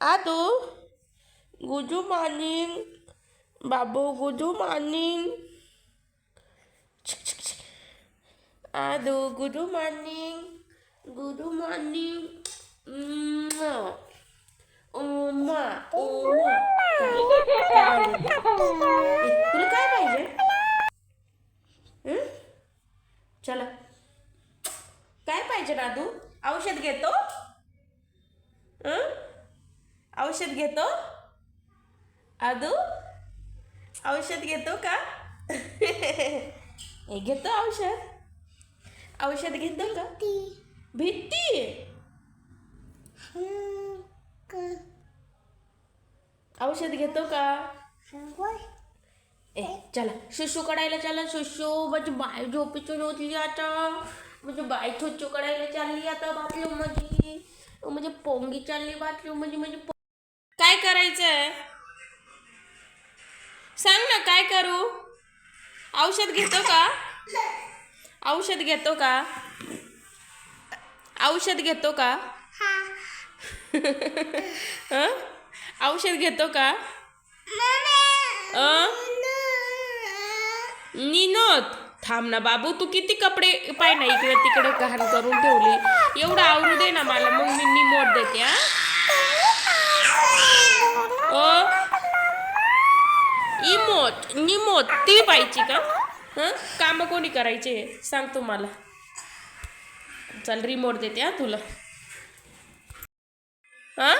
आदू good morning बाबू good morning आदू good morning good morning उमा ओमा तुला काय पाहिजे? चला. काय पाहिजे दादू औषध घेतो. हं? औषध घेतो? आदू? औषध घेतो का? हे घेतो औषध. औषध घेतो का? भीती औषध घेतो का? ए चला. शुशू काढायला चला शुशू माझी बाय झोपेची होती आता. म्हणजे बाय छोचू काढायला चालली आता बाथरूम मध्ये म्हणजे पोंगी चालली बाथरूम मध्ये म्हणजे काय करायचंय? सांग ना काय करू? औषध घेतो का? औषध घेतो का? औषध घेतो का? हं? औषध घेतो का? निनोद थांब ना बाबू तू किती कपडे पाय ना इकडे तिकडे घाण करून ठेवली. एवढं आवरू दे ना मला मग मी निमोट देते हा? इमोट निमोट ती पाहिजे का? हं? कामं कोणी करायचे सांग तुम्हाला. मला चल रिमोट देते हा तुला. हा?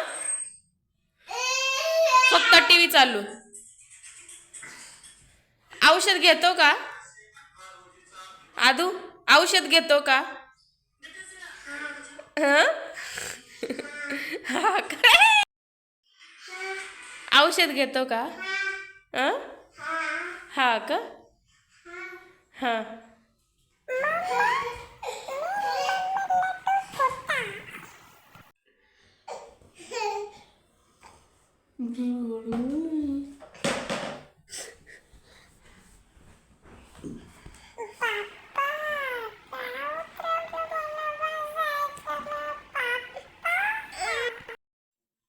फक्त टी व्ही चालू. औषध घेतो का? आदू औषध घेतो का? हं? हा औषध घेतो का? हं? हा का हा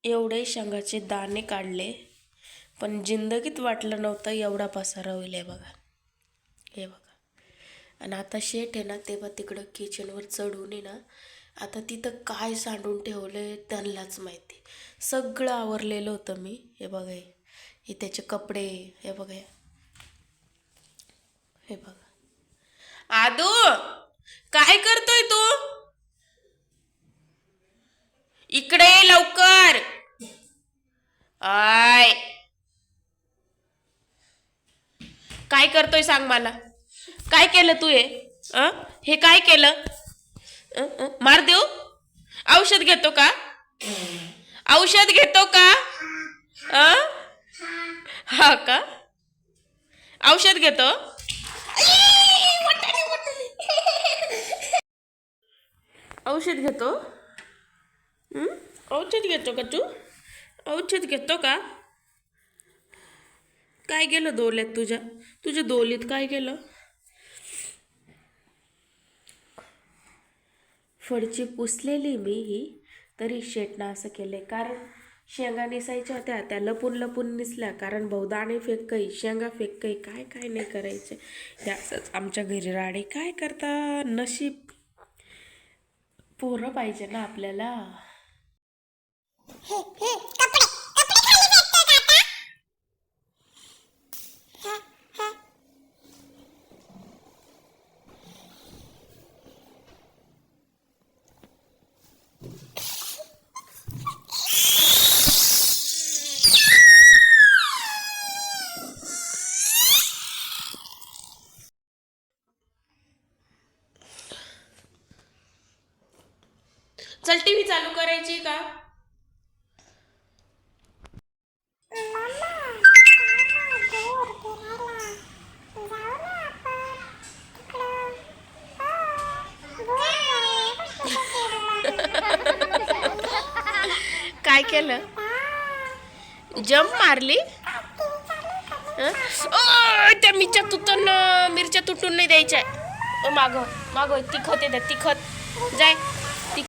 एवढे शेंगाचे दाणे काढले पण जिंदगीत वाटलं नव्हतं एवढा पसारा होईल हे बघा. हे बघा. आणि आता शेट आहे ना तेव्हा तिकडं किचनवर चढून आहे ना आता तिथं काय सांडून ठेवलं आहे त्यांनाच माहिती. सगळं आवरलेलं होतं मी हे बघा हे. हे त्याचे कपडे हे बघा हे. हे बघा. आदू काय करतोय तू? इकडे लवकर. आय. काय करतोय सांग मला? काय केलं तू हे? हे काय केलं? मार देऊ? औषध घेतो का? औषध घेतो का? हा का? औषध घेतो? औषध घेतो? औषध घेतो का तू? औषध घेतो का? काय गेलं दोल्यात तुझ्या? तुझ्या दोलीत काय गेलं फडची पुसलेली मी ही तरी शेटनं असं केले कारण शेंगा निसायच्या होत्या त्या लपून लपून निसल्या. कारण बहुदाणे फेकई शेंगा फेकई काय काय नाही करायचे. त्याच आमच्या घरी राडे काय करता नशीब पोरं पाहिजे ना आपल्याला. चालू करायची का? काय केलं? जम्प मारली? त्या मिरच्या तुटून मिरच्या तुटून नाही द्यायच्या. ओ, मागं तिखत तिखट येतात तिखत. जाय.